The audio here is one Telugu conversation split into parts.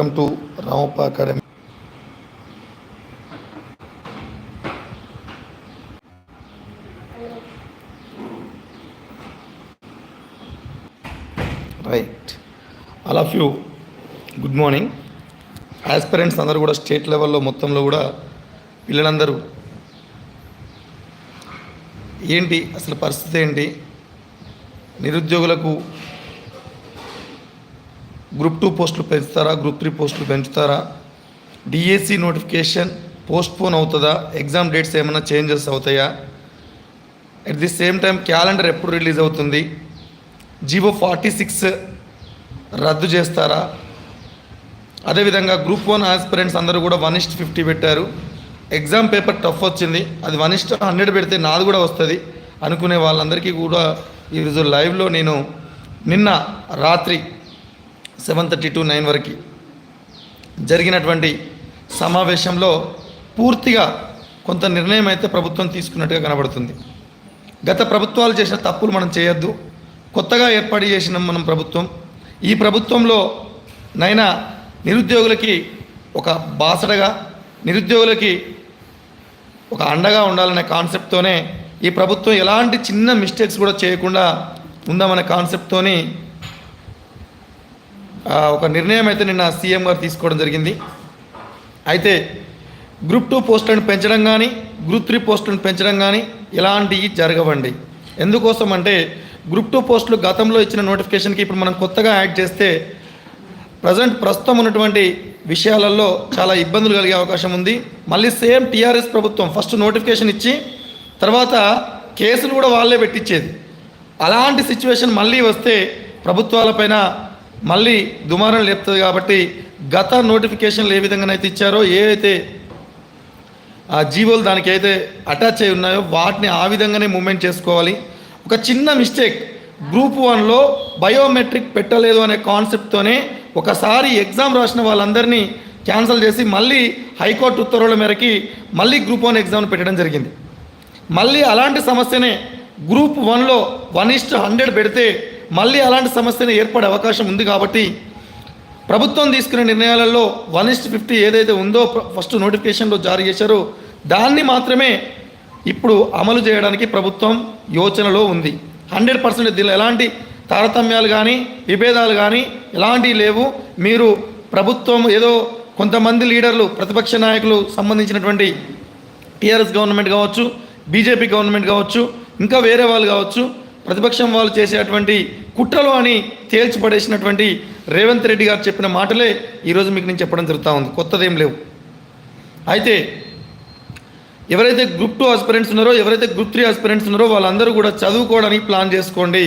Welcome to Ramappa academy right all of you good morning aspirants అందరూ కూడా స్టేట్ లెవెల్లో మొత్తంలో కూడా పిల్లలందరూ ఏంటి అసలు పరిస్థితి ఏంటి? నిరుద్యోగులకు గ్రూప్ టూ పోస్టులు పెంచుతారా గ్రూప్ త్రీ పోస్టులు పెంచుతారా? డిఎస్సి నోటిఫికేషన్ పోస్ట్పోన్ అవుతుందా? ఎగ్జామ్ డేట్స్ ఏమైనా చేంజెస్ అవుతాయా? At the same time calendar ఎప్పుడు రిలీజ్ అవుతుంది? జీవో ఫార్టీ సిక్స్ రద్దు చేస్తారా? అదేవిధంగా గ్రూప్ వన్ ఆస్పిరెంట్స్ అందరూ కూడా వన్ ఇస్ట్ ఫిఫ్టీ పెట్టారు. ఎగ్జామ్ పేపర్ టఫ్ వచ్చింది. అది వన్ ఇస్ట్ హండ్రెడ్ పెడితే నాది కూడా వస్తుంది. అనుకునే వాళ్ళందరికీ కూడా ఈరోజు లైవ్లో నేను నిన్న రాత్రి సెవెన్ థర్టీ టు నైన్ వరకు జరిగినటువంటి సమావేశంలో పూర్తిగా కొంత నిర్ణయం అయితే ప్రభుత్వం తీసుకున్నట్టుగా కనబడుతుంది. గత ప్రభుత్వాలు చేసిన తప్పులు మనం చేయొద్దు. కొత్తగా ఏర్పాటు చేసిన మనం ప్రభుత్వం. ఈ ప్రభుత్వంలో నైనా నిరుద్యోగులకి ఒక బాసడగా నిరుద్యోగులకి ఒక అండగా ఉండాలనే కాన్సెప్ట్తోనే ఈ ప్రభుత్వం ఎలాంటి చిన్న మిస్టేక్స్ కూడా చేయకుండా ఉందామనే కాన్సెప్ట్తోని ఒక నిర్ణయం అయితే నిన్న సీఎం గారు తీసుకోవడం జరిగింది. అయితే గ్రూప్ టూ పోస్టులను పెంచడం కానీ గ్రూప్ త్రీ పోస్టులను పెంచడం కానీ ఇలాంటివి జరగవండి. ఎందుకోసం అంటే గ్రూప్ టూ పోస్టులు గతంలో ఇచ్చిన నోటిఫికేషన్కి ఇప్పుడు మనం కొత్తగా యాడ్ చేస్తే ప్రజెంట్ ప్రస్తుతం ఉన్నటువంటి విషయాలలో చాలా ఇబ్బందులు కలిగే అవకాశం ఉంది. మళ్ళీ సేమ్ టీఆర్ఎస్ ప్రభుత్వం ఫస్ట్ నోటిఫికేషన్ ఇచ్చి తర్వాత కేసులు కూడా వాళ్ళే పెట్టించేది అలాంటి సిచ్యువేషన్ మళ్ళీ వస్తే ప్రభుత్వాలపైన మళ్ళీ దుమారం లేపుతుంది కాబట్టి గత నోటిఫికేషన్లు ఏ విధంగానైతే ఇచ్చారో ఏ అయితే ఆ జీవోలు దానికి అయితే అటాచ్ అయి ఉన్నాయో వాటిని ఆ విధంగానే మూమెంట్ చేసుకోవాలి. ఒక చిన్న మిస్టేక్ గ్రూప్ వన్లో బయోమెట్రిక్ పెట్టలేదు అనే కాన్సెప్ట్తోనే ఒకసారి ఎగ్జామ్ రాసిన వాళ్ళందరినీ క్యాన్సిల్ చేసి మళ్ళీ హైకోర్టు ఉత్తర్వుల మేరకి మళ్ళీ గ్రూప్ వన్ ఎగ్జామ్ పెట్టడం జరిగింది. మళ్ళీ అలాంటి సమస్యనే గ్రూప్ వన్లో వన్ ఇస్ట్ హండ్రెడ్ పెడితే మళ్ళీ అలాంటి సమస్యను ఏర్పడే అవకాశం ఉంది కాబట్టి ప్రభుత్వం తీసుకునే నిర్ణయాలలో వన్ ఇస్ట్ ఫిఫ్టీ ఏదైతే ఉందో ఫస్ట్ నోటిఫికేషన్లో జారీ చేశారో దాన్ని మాత్రమే ఇప్పుడు అమలు చేయడానికి ప్రభుత్వం యోచనలో ఉంది. హండ్రెడ్ పర్సెంట్ దీనిలో ఎలాంటి తారతమ్యాలు కానీ విభేదాలు కానీ ఎలాంటివి లేవు. మీరు ప్రభుత్వం ఏదో కొంతమంది లీడర్లు ప్రతిపక్ష నాయకులు సంబంధించినటువంటి టీఆర్ఎస్ గవర్నమెంట్ కావచ్చు బీజేపీ గవర్నమెంట్ కావచ్చు ఇంకా వేరే వాళ్ళు కావచ్చు ప్రతిపక్షం వాళ్ళు చేసేటువంటి కుట్రలు అని తేల్చిపడేసినటువంటి రేవంత్ రెడ్డి గారు చెప్పిన మాటలే ఈరోజు మీకు నేను చెప్పడం జరుగుతూ ఉంది. కొత్తదేం లేవు. అయితే ఎవరైతే గ్రూప్ టూ ఆస్పిరెంట్స్ ఉన్నారో ఎవరైతే గ్రూప్ త్రీ ఆస్పిరెంట్స్ ఉన్నారో వాళ్ళందరూ కూడా చదువుకోవడానికి ప్లాన్ చేసుకోండి.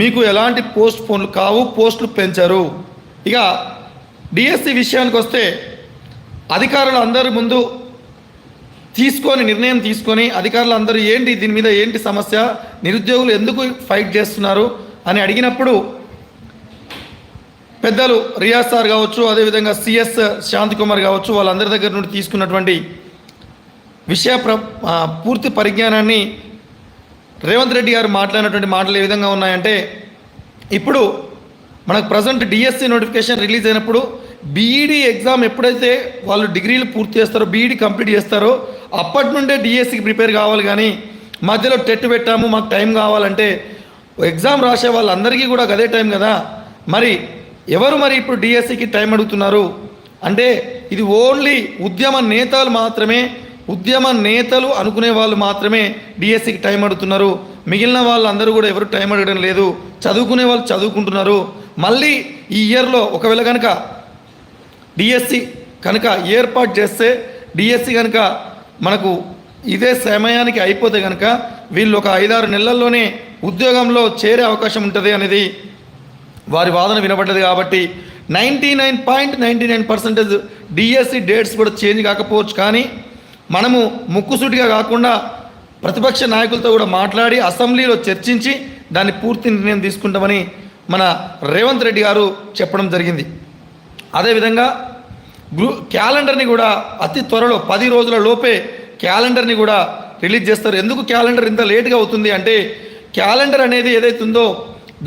మీకు ఎలాంటి పోస్ట్ ఫోన్లు కావు పోస్టులు పెంచారు. ఇక డిఎస్సి విషయానికి వస్తే అధికారులు అందరి ముందు తీసుకొని నిర్ణయం తీసుకొని అధికారులు అందరూ ఏంటి దీని మీద ఏంటి సమస్య నిరుద్యోగులు ఎందుకు ఫైట్ చేస్తున్నారు అని అడిగినప్పుడు పెద్దలు రియాజ్ సార్ కావచ్చు అదేవిధంగా సిఎస్ శాంతికుమార్ కావచ్చు వాళ్ళందరి దగ్గర నుండి తీసుకున్నటువంటి విషయ ప్ర పూర్తి పరిజ్ఞానాన్ని రేవంత్ రెడ్డి గారు మాట్లాడినటువంటి మాటలు ఏ విధంగా ఉన్నాయంటే ఇప్పుడు మనకు ప్రజెంట్ డిఎస్సి నోటిఫికేషన్ రిలీజ్ అయినప్పుడు బీఈడి ఎగ్జామ్ ఎప్పుడైతే వాళ్ళు డిగ్రీలు పూర్తి చేస్తారో బీఈడి కంప్లీట్ చేస్తారో అప్పటి నుండే డిఎస్సికి ప్రిపేర్ కావాలి కానీ మధ్యలో టెట్ పెట్టాము మాకు టైం కావాలంటే ఎగ్జామ్ రాసే వాళ్ళందరికీ కూడా అదే టైం కదా. మరి ఎవరు మరి ఇప్పుడు డిఎస్సికి టైం అడుగుతున్నారు? అంటే ఇది ఓన్లీ ఉద్యమ నేతలు మాత్రమే ఉద్యమ నేతలు అనుకునే వాళ్ళు మాత్రమే డిఎస్సికి టైం అడుగుతున్నారు. మిగిలిన వాళ్ళందరూ కూడా ఎవరు టైం అడగడం లేదు. చదువుకునే వాళ్ళు చదువుకుంటున్నారు. మళ్ళీ ఈ ఇయర్లో ఒకవేళ కనుక డిఎస్సి కనుక ఏర్పాటు చేస్తే డిఎస్సి కనుక మనకు ఇదే సమయానికి అయిపోతే కనుక వీళ్ళు ఒక ఐదారు నెలల్లోనే ఉద్యోగంలో చేరే అవకాశం ఉంటుంది అనేది వారి వాదన వినబడ్డది కాబట్టి ninety nine point ninety nine percentage DSC dates కూడా చేంజ్ కాకపోవచ్చు. కానీ మనము ముక్కుసూటిగా కాకుండా ప్రతిపక్ష నాయకులతో కూడా మాట్లాడి అసెంబ్లీలో చర్చించి దాన్ని పూర్తి నిర్ణయం తీసుకుంటామని మన రేవంత్ రెడ్డి గారు చెప్పడం జరిగింది. అదేవిధంగా గ్రూ క్యాలెండర్ని కూడా అతి త్వరలో పది రోజుల లోపే క్యాలెండర్ని కూడా రిలీజ్ చేస్తారు. ఎందుకు క్యాలెండర్ ఇంత లేట్గా అవుతుంది అంటే క్యాలెండర్ అనేది ఏదైతే ఉందో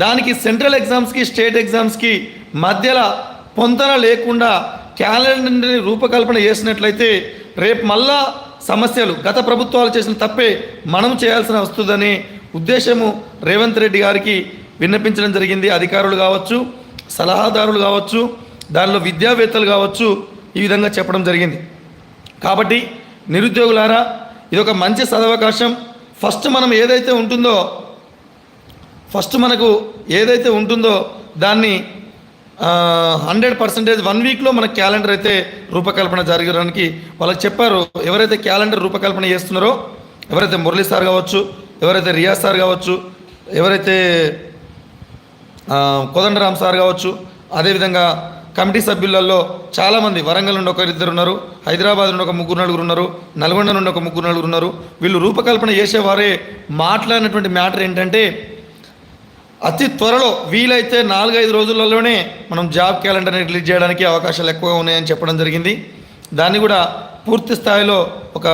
దానికి సెంట్రల్ ఎగ్జామ్స్కి స్టేట్ ఎగ్జామ్స్కి మధ్యలో పొంతన లేకుండా క్యాలెండర్ని రూపకల్పన చేసినట్లయితే రేపు మళ్ళా సమస్యలు గత ప్రభుత్వాలు చేసిన తప్పే మనం చేయాల్సిన వస్తుందనే ఉద్దేశము రేవంత్ రెడ్డి గారికి విన్నపించడం జరిగింది. అధికారులు కావచ్చు సలహాదారులు కావచ్చు దానిలో విద్యావేత్తలు కావచ్చు ఈ విధంగా చెప్పడం జరిగింది. కాబట్టి నిరుద్యోగులారా ఇది ఒక మంచి సదవకాశం. ఫస్ట్ మనం ఏదైతే ఉంటుందో ఫస్ట్ మనకు ఏదైతే ఉంటుందో దాన్ని హండ్రెడ్ పర్సెంటేజ్ వన్ వీక్లో మన క్యాలెండర్ అయితే రూపకల్పన జరగడానికి వాళ్ళకి చెప్పారు. ఎవరైతే క్యాలెండర్ రూపకల్పన చేస్తున్నారో ఎవరైతే మురళీ సార్ కావచ్చు ఎవరైతే రియాజ్ సార్ కావచ్చు ఎవరైతే కోదండరామ్ సార్ కావచ్చు అదేవిధంగా కమిటీ సభ్యులలో చాలామంది వరంగల్ నుండి ఒకరిద్దరు ఉన్నారు హైదరాబాద్ నుండి ఒక ముగ్గురు నలుగురు ఉన్నారు నల్గొండ నుండి ఒక ముగ్గురు నలుగురు ఉన్నారు. వీళ్ళు రూపకల్పన చేసేవారే మాట్లాడినటువంటి మ్యాటర్ ఏంటంటే అతి త్వరలో వీలైతే నాలుగైదు రోజులలోనే మనం జాబ్ క్యాలెండర్ని రిలీజ్ చేయడానికి అవకాశాలు ఎక్కువగా ఉన్నాయని చెప్పడం జరిగింది. దాన్ని కూడా పూర్తి స్థాయిలో ఒక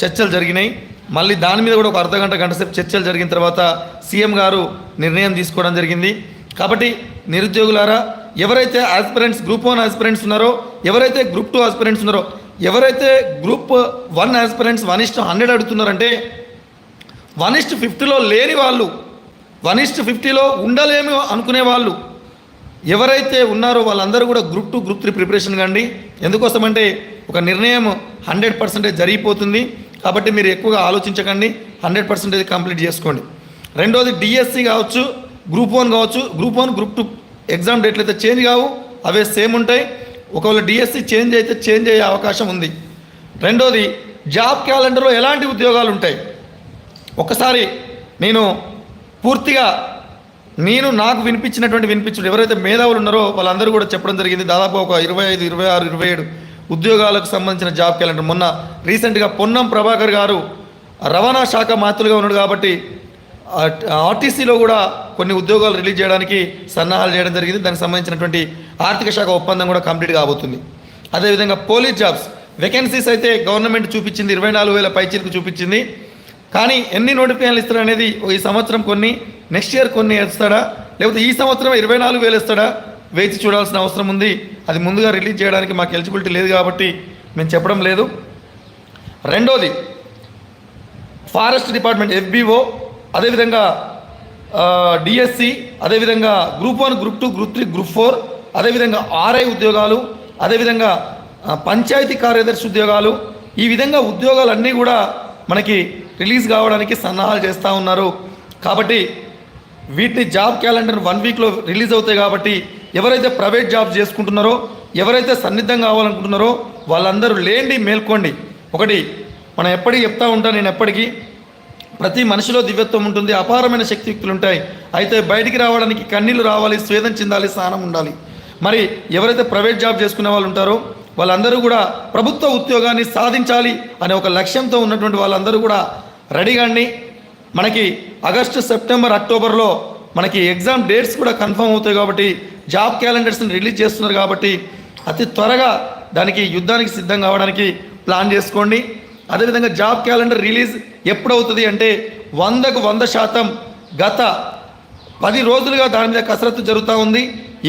చర్చలు జరిగినాయి. మళ్ళీ దాని మీద కూడా ఒక అర్ధ గంట గంట సేపు చర్చలు జరిగిన తర్వాత సీఎం గారు నిర్ణయం తీసుకోవడం జరిగింది. కాబట్టి నిరుద్యోగులారా ఎవరైతే ఆస్పిరెంట్స్ గ్రూప్ వన్ ఆస్పిరెంట్స్ ఉన్నారో ఎవరైతే గ్రూప్ టూ ఆస్పిరెంట్స్ ఉన్నారో ఎవరైతే group one aspirants one is to hundred అడుగుతున్నారంటే one is to ఫిఫ్టీలో లేని వాళ్ళు వన్ ఇస్ట్ ఫిఫ్టీలో ఉండలేము అనుకునే వాళ్ళు ఎవరైతే ఉన్నారో వాళ్ళందరూ కూడా group two group three preparation కండి. ఎందుకోసమంటే ఒక నిర్ణయం హండ్రెడ్ పర్సెంటేజ్ జరిగిపోతుంది. కాబట్టి మీరు ఎక్కువగా ఆలోచించకండి హండ్రెడ్ పర్సెంటేజ్ కంప్లీట్ చేసుకోండి. రెండోది డిఎస్సి కావచ్చు. గ్రూప్ వన్ కావచ్చు group one group two exam డేట్లు అయితే చేంజ్ కావు అవే సేమ్ ఉంటాయి. ఒకవేళ డిఎస్సి చేంజ్ అయితే చేంజ్ అయ్యే అవకాశం ఉంది. రెండోది జాబ్ క్యాలెండర్లో ఎలాంటి ఉద్యోగాలు ఉంటాయి? ఒకసారి నేను పూర్తిగా నేను నాకు వినిపించినటువంటి వినిపించుడు ఎవరైతే మేధావులు ఉన్నారో వాళ్ళందరూ కూడా చెప్పడం జరిగింది. దాదాపు ఒక ఇరవై ఐదు ఇరవై ఆరు ఇరవై ఏడు ఉద్యోగాలకు సంబంధించిన జాబ్ క్యాలెండర్. మొన్న రీసెంట్గా పొన్నం ప్రభాకర్ గారు రవాణా శాఖ మాతులుగా ఉన్నాడు కాబట్టి ఆర్టీసీలో కూడా కొన్ని ఉద్యోగాలు రిలీజ్ చేయడానికి సన్నాహాలు చేయడం జరిగింది. దానికి సంబంధించినటువంటి ఆర్థిక శాఖ ఒప్పందం కూడా కంప్లీట్ కాబోతుంది. అదేవిధంగా పోలీస్ జాబ్స్ వేకెన్సీస్ అయితే గవర్నమెంట్ చూపించింది ఇరవై నాలుగు వేల పైచీలకు చూపించింది. కానీ ఎన్ని నోటిఫికేషన్లు ఇస్తాడు అనేది ఈ సంవత్సరం కొన్ని నెక్స్ట్ ఇయర్ కొన్ని ఇస్తాడా? లేకపోతే ఈ సంవత్సరం ఇరవై నాలుగు వేలు ఇస్తాడా? వేచి చూడాల్సిన అవసరం ఉంది. అది ముందుగా రిలీజ్ చేయడానికి మాకు ఎలిజిబిలిటీ లేదు కాబట్టి మేము చెప్పడం లేదు. రెండోది ఫారెస్ట్ డిపార్ట్మెంట్ ఎఫ్బిఓ అదేవిధంగా డిఎస్సి అదేవిధంగా group one group two group three group four అదేవిధంగా ఆర్ఐ ఉద్యోగాలు అదేవిధంగా పంచాయతీ కార్యదర్శి ఉద్యోగాలు ఈ విధంగా ఉద్యోగాలన్నీ కూడా మనకి రిలీజ్ కావడానికి సన్నాహాలు చేస్తూ ఉన్నారు. కాబట్టి వీటిని జాబ్ క్యాలెండర్ వన్ వీక్లో రిలీజ్ అవుతాయి కాబట్టి ఎవరైతే ప్రైవేట్ జాబ్ చేసుకుంటున్నారో ఎవరైతే సన్నిద్ధం కావాలనుకుంటున్నారో వాళ్ళందరూ లేండి మేల్కోండి. ఒకటి మనం ఎప్పటికీ చెప్తా ఉంటాను నేను ఎప్పటికీ ప్రతి మనిషిలో దివ్యత్వం ఉంటుంది అపారమైన శక్తియుక్తులు ఉంటాయి అయితే బయటికి రావడానికి కన్నీళ్ళు రావాలి స్వేదం చెందాలి స్నానం ఉండాలి. మరి ఎవరైతే ప్రైవేట్ జాబ్ చేసుకునే వాళ్ళు ఉంటారో వాళ్ళందరూ కూడా ప్రభుత్వ ఉద్యోగాన్ని సాధించాలి అనే ఒక లక్ష్యంతో ఉన్నటువంటి వాళ్ళందరూ కూడా రెడీగాండి మనకి ఆగస్టు సెప్టెంబర్ అక్టోబర్లో మనకి ఎగ్జామ్ డేట్స్ కూడా కన్ఫర్మ్ అవుతాయి కాబట్టి జాబ్ క్యాలెండర్స్ని రిలీజ్ చేస్తున్నారు కాబట్టి అతి త్వరగా దానికి యుద్ధానికి సిద్ధం కావడానికి ప్లాన్ చేసుకోండి. అదేవిధంగా జాబ్ క్యాలెండర్ రిలీజ్ ఎప్పుడవుతుంది అంటే వందకు వంద శాతం గత పది రోజులుగా దాని మీద కసరత్తు జరుగుతూ ఉంది.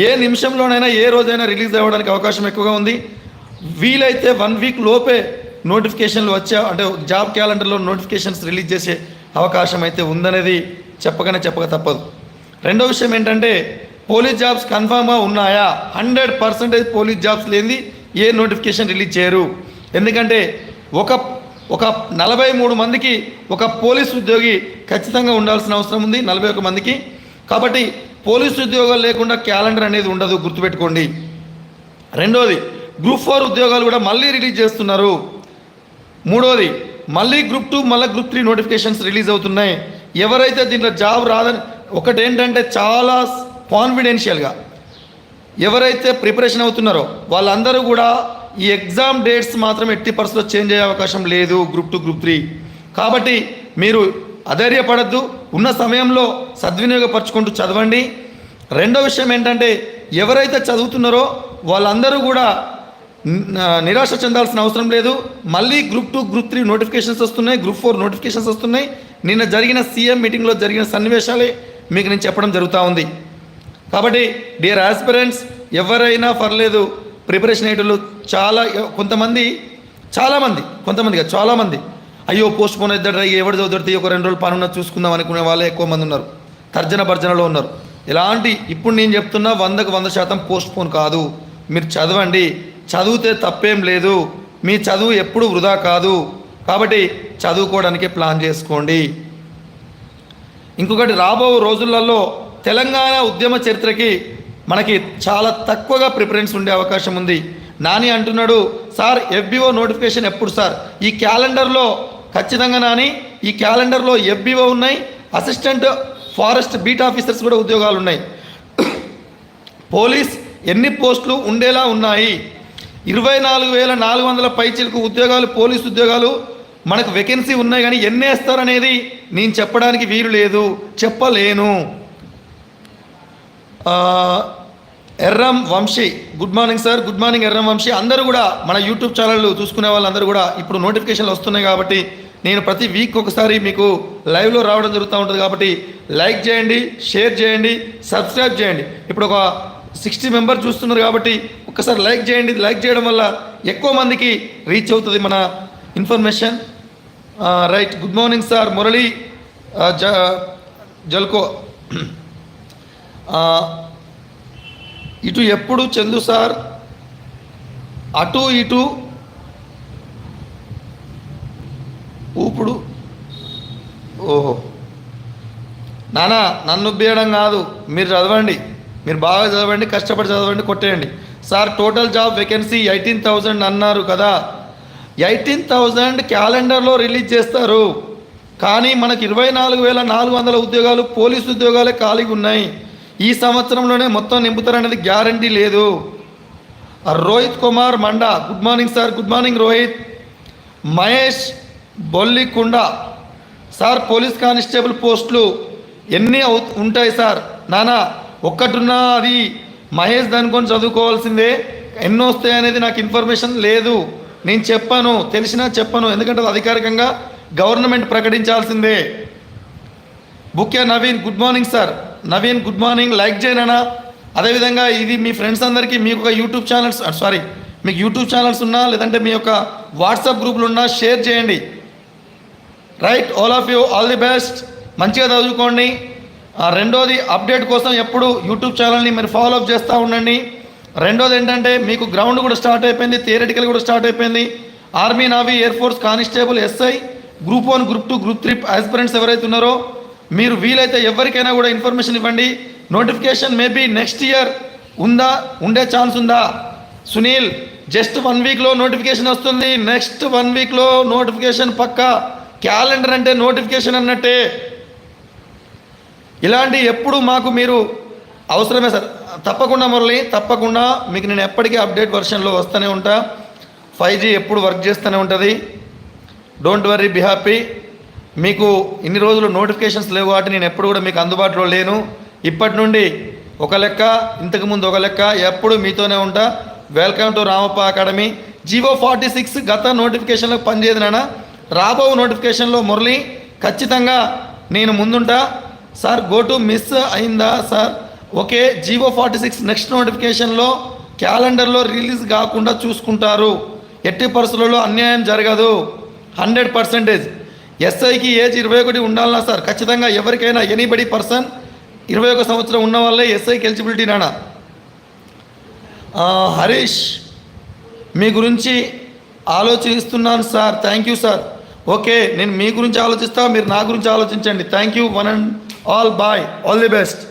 ఏ నిమిషంలోనైనా ఏ రోజైనా రిలీజ్ అవ్వడానికి అవకాశం ఎక్కువగా ఉంది. వీలైతే వన్ వీక్ లోపే నోటిఫికేషన్లు వచ్చా అంటే జాబ్ క్యాలెండర్లో నోటిఫికేషన్స్ రిలీజ్ చేసే అవకాశం అయితే ఉందనేది చెప్పగానే చెప్పక తప్పదు. రెండో విషయం ఏంటంటే పోలీస్ జాబ్స్ కన్ఫామ్గా ఉన్నాయా? హండ్రెడ్ పర్సెంటేజ్ పోలీస్ జాబ్స్ లేనిది ఏ నోటిఫికేషన్ రిలీజ్ చేయరు. ఎందుకంటే ఒక ఒక నలభై మూడు మందికి ఒక పోలీస్ ఉద్యోగి ఖచ్చితంగా ఉండాల్సిన అవసరం ఉంది నలభై ఒక మందికి. కాబట్టి పోలీస్ ఉద్యోగాలు లేకుండా క్యాలెండర్ అనేది ఉండదు గుర్తుపెట్టుకోండి. రెండోది గ్రూప్ ఫోర్ ఉద్యోగాలు కూడా మళ్ళీ రిలీజ్ చేస్తున్నారు. మూడోది మళ్ళీ గ్రూప్ టూ మళ్ళీ గ్రూప్ త్రీ నోటిఫికేషన్స్ రిలీజ్ అవుతున్నాయి. ఎవరైతే దీంట్లో జాబ్ రాదని ఒకటేంటంటే చాలా కాన్ఫిడెన్షియల్గా ఎవరైతే ప్రిపరేషన్ అవుతున్నారో వాళ్ళందరూ కూడా ఈ ఎగ్జామ్ డేట్స్ మాత్రం ఎట్టి పరిస్థితుల్లో చేంజ్ అయ్యే అవకాశం లేదు గ్రూప్ టూ గ్రూప్ త్రీ కాబట్టి మీరు అధైర్యపడద్దు. ఉన్న సమయంలో సద్వినియోగపరచుకుంటూ చదవండి. రెండో విషయం ఏంటంటే ఎవరైతే చదువుతున్నారో వాళ్ళందరూ కూడా నిరాశ చెందాల్సిన అవసరం లేదు. మళ్ళీ group two group three notifications వస్తున్నాయి గ్రూప్ ఫోర్ నోటిఫికేషన్స్ వస్తున్నాయి. నిన్న జరిగిన సీఎం మీటింగ్లో జరిగిన సన్నివేశాలే మీకు నేను చెప్పడం జరుగుతూ ఉంది. కాబట్టి డియర్ ఆస్పిరెంట్స్ ఎవరైనా పర్లేదు ప్రిపరేషన్ అయ్యేటోళ్ళు చాలా కొంతమంది చాలామంది కొంతమంది కాదు చాలామంది. అయ్యో పోస్ట్ పోన్ అవుతాడు ఎవరు చదువుతుంది ఒక రెండు రోజులు పనున్న చూసుకుందాం అనుకునే వాళ్ళే ఎక్కువ మంది ఉన్నారు. తర్జన భర్జనలో ఉన్నారు. ఇలాంటి ఇప్పుడు నేను చెప్తున్నా వందకు వంద శాతం పోస్ట్ పోన్ కాదు. మీరు చదవండి. చదివితే తప్పేం లేదు. మీ చదువు ఎప్పుడు వృధా కాదు. కాబట్టి చదువుకోవడానికి ప్లాన్ చేసుకోండి. ఇంకొకటి రాబో రోజులలో తెలంగాణ ఉద్యమ చరిత్రకి మనకి చాలా తక్కువగా ప్రిఫరెన్స్ ఉండే అవకాశం ఉంది. నాని అంటున్నాడు సార్ ఎఫ్బిఓ నోటిఫికేషన్ ఎప్పుడు సార్? ఈ క్యాలెండర్లో ఖచ్చితంగా నాని ఈ క్యాలెండర్లో ఎఫ్బిఓ ఉన్నాయి అసిస్టెంట్ ఫారెస్ట్ బీట్ ఆఫీసర్స్ కూడా ఉద్యోగాలు ఉన్నాయి. పోలీస్ ఎన్ని పోస్టులు ఉండేలా ఉన్నాయి? ఇరవై నాలుగు వేల నాలుగు వందల పైచీలకు ఉద్యోగాలు పోలీస్ ఉద్యోగాలు మనకు వేకెన్సీ ఉన్నాయి కానీ ఎన్ని వేస్తారనేది నేను చెప్పడానికి వీలు లేదు. చెప్పలేను. Erram Vamsi good morning sir good morning Erram Vamsi. అందరూ కూడా మన యూట్యూబ్ ఛానళ్ళు చూసుకునే వాళ్ళందరూ కూడా ఇప్పుడు నోటిఫికేషన్లు వస్తున్నాయి కాబట్టి నేను ప్రతి వీక్ ఒకసారి మీకు లైవ్లో రావడం జరుగుతూ ఉంటుంది కాబట్టి లైక్ చేయండి షేర్ చేయండి సబ్స్క్రైబ్ చేయండి. ఇప్పుడు ఒక సిక్స్టీ మెంబర్ చూస్తున్నారు కాబట్టి ఒకసారి లైక్ చేయండి. లైక్ చేయడం వల్ల ఎక్కువ మందికి రీచ్ అవుతుంది మన information right good morning sir Murali జ జల్కో. ఇటు ఎప్పుడు చందు సార్? అటు ఇటు. ఊపుడు. ఓహో. నానా నన్ను ఉబ్బేయడం కాదు. మీరు చదవండి. మీరు బాగా చదవండి కష్టపడి చదవండి కొట్టేయండి. Sir total job vacancy eighteen thousand అన్నారు కదా. ఎయిటీన్ థౌజండ్ క్యాలెండర్లో రిలీజ్ చేస్తారు. కానీ మనకి ఇరవై నాలుగు వేల నాలుగు వందల ఉద్యోగాలు పోలీసు ఉద్యోగాలే ఖాళీగా ఉన్నాయి. ఈ సంవత్సరంలోనే మొత్తం నింపుతారనేది గ్యారంటీ లేదు. Rohit Kumar Manda good morning sir good morning Rohit. Mahesh Bollikunda. Sir police constable పోస్టులు ఎన్ని అవు ఉంటాయి సార్? నానా ఒక్కటున్నా అది. మహేష్ దానికొని చదువుకోవాల్సిందే. ఎన్నో వస్తాయి అనేది నాకు ఇన్ఫర్మేషన్ లేదు. నేను చెప్పాను తెలిసినా చెప్పను. ఎందుకంటే అది అధికారికంగా government ప్రకటించాల్సిందే. Bukya Naveen good morning sir. Naveen good morning. Like చేయనా అదేవిధంగా ఇది మీ ఫ్రెండ్స్ అందరికీ మీకు ఒక యూట్యూబ్ ఛానల్స్ సారీ మీకు యూట్యూబ్ ఛానల్స్ ఉన్నా లేదంటే మీ యొక్క వాట్సాప్ గ్రూపులు ఉన్నా షేర్ చేయండి. Right all of you all the best. మంచిగా చదువుకోండి. ఆ, రెండోది అప్డేట్ కోసం ఎప్పుడు యూట్యూబ్ ఛానల్ని మీరు ఫాలో అప్ చేస్తూ ఉండండి. రెండోది ఏంటంటే మీకు గ్రౌండ్ కూడా స్టార్ట్ అయిపోయింది థియరటికల్ కూడా స్టార్ట్ అయిపోయింది. Army navy air force constable SI group one group two group three aspirants ఎవరైతే ఉన్నారో మీరు వీలైతే ఎవరికైనా కూడా ఇన్ఫర్మేషన్ ఇవ్వండి. నోటిఫికేషన్ మేబీ నెక్స్ట్ ఇయర్ ఉందా? ఉండే ఛాన్స్ ఉందా? సునీల్ జస్ట్ వన్ వీక్లో నోటిఫికేషన్ వస్తుంది. నెక్స్ట్ వన్ వీక్లో నోటిఫికేషన్ పక్కా. క్యాలెండర్ అంటే నోటిఫికేషన్ అన్నట్టే. ఇలాంటి ఎప్పుడు మాకు మీరు అవసరమే సార్. తప్పకుండా మురళి తప్పకుండా మీకు నేను ఎప్పటికీ అప్డేట్ వర్షన్లో వస్తూనే ఉంటా. ఫైవ్ జీ ఎప్పుడు వర్క్ చేస్తూనే ఉంటుంది. డోంట్ వరీ బి హ్యాపీ మీకు ఇన్ని రోజులు నోటిఫికేషన్స్ లేవు కాబట్టి నేను ఎప్పుడు కూడా మీకు అందుబాటులో లేను. ఇప్పటి నుండి ఒక లెక్క ఇంతకుముందు ఒక లెక్క ఎప్పుడు మీతోనే ఉంటా. Welcome to Ramappa academy GO forty six గత నోటిఫికేషన్లో పనిచేయదు నాన్న. రాబో నోటిఫికేషన్లో మురళి ఖచ్చితంగా నేను ముందుంటా. సార్ గో టు మిస్ అయిందా sir? Okay GO forty six next నోటిఫికేషన్లో క్యాలెండర్లో రిలీజ్ కాకుండా చూసుకుంటారు. ఎట్టి పరిస్థితులలో అన్యాయం జరగదు. Hundred percentage. ఎస్ఐకి ఏజ్ ఇరవై ఒకటి ఉండాలన్నా సార్ ఖచ్చితంగా ఎవరికైనా ఎనీబడి పర్సన్ ఇరవై ఒక సంవత్సరం ఉన్న వాళ్ళే ఎస్ఐకి ఎలిజిబిలిటీ నానా హరీష్ మీ గురించి ఆలోచిస్తున్నాను sir thank you sir. Okay నేను మీ గురించి ఆలోచిస్తా మీరు నా గురించి ఆలోచించండి. Thank you one and all bye all the best